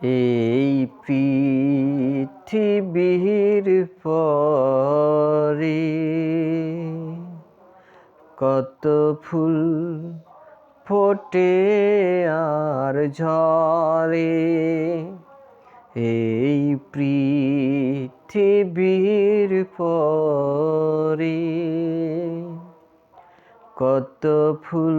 এই পৃথিবীর পরে কত ফুল ফোটে আর ঝরে। এই পৃথিবীর পরে কত ফুল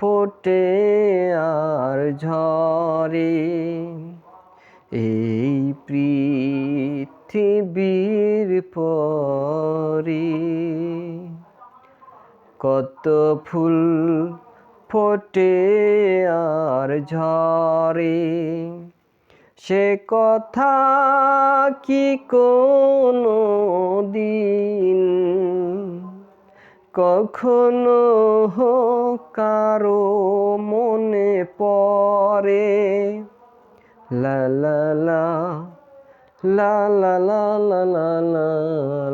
ফোটে আর ঝরে। এই পৃথিবীর পরে কত ফুল ফোটে আর ঝরে। সে কথা কি কোনো দিন কখনো কারও মনে পরে লা লা লা লা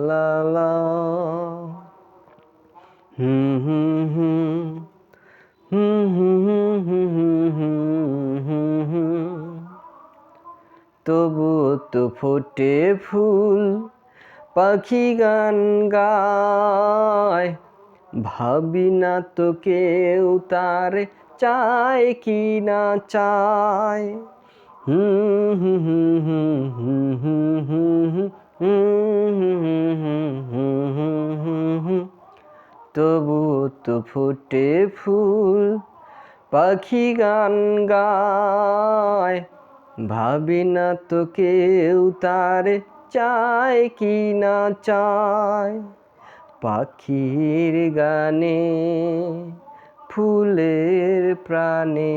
লা লা তবু তো ফোটে ফুল পাখি গান গায় ভাবি না তো কেউ তার চায় কি না চায় তবু তো ফুটে ফুল পাখি গান গায় ভাবি না তো কেউ তারে চায় কি না চায়? পাখির গানে, ফুলের প্রাণে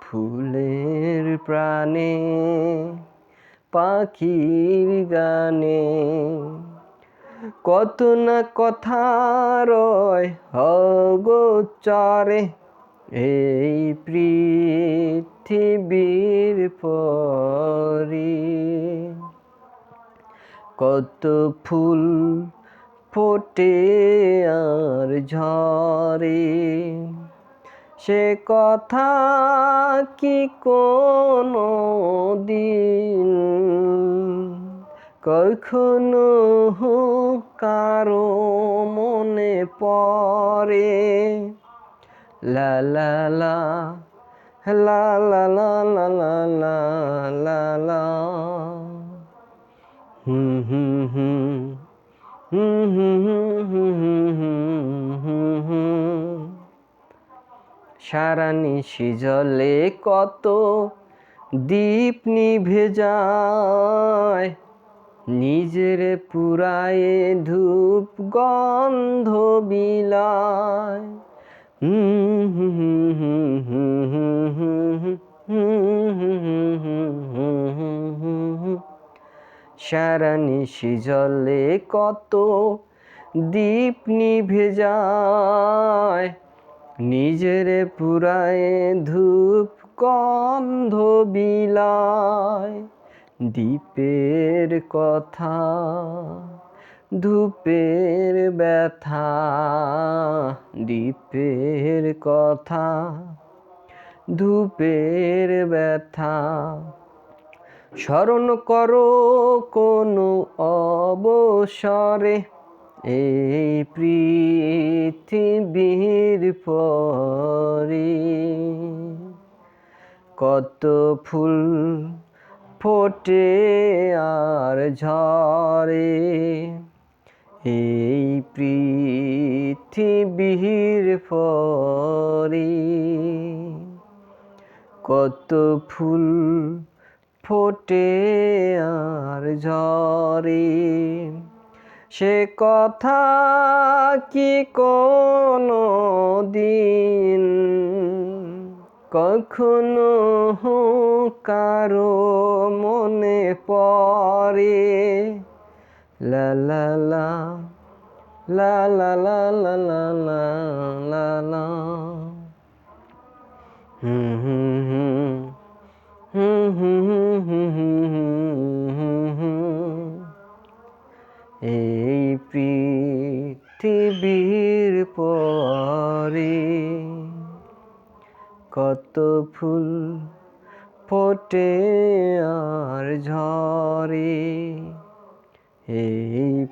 ফুলের প্রাণে, পাখির গানে। কত না কথা রয় অগোচরে এই পৃথিবীর পরি। কত ফুল ফোটে আর ঝরে সে কথা কি কোনো দিন কখনো কারও মনে পরে লা লা লা লা লা লা লা লা সারা নিশি জলে কত দীপ নিভে যায়। নিজের পুরায়ে ধূপ গন্ধ বিলায়। হুম হুম হুম সারা নিশি জলে কত দীপ নিভে যায়। নিজের পুরায় ধূপ গন্ধ বিলায়। দ্বীপের কথা, ধূপের ব্যথা দ্বীপের কথা, ধূপের ব্যথা। স্মরণ করো কোনো অবসরে। এই পৃথিবীর পরে কত ফুল ফোটে আর ঝরে। এই পৃথিবীর পরে কত ফুল ফোটে আর ঝরে সে কথা কি কোনো দিন কখনো কারও মনে পড়ে লা লা লা লা লা লা লা লা হুম হুম হুম কত ফুল ফোটে আর ঝরে। এই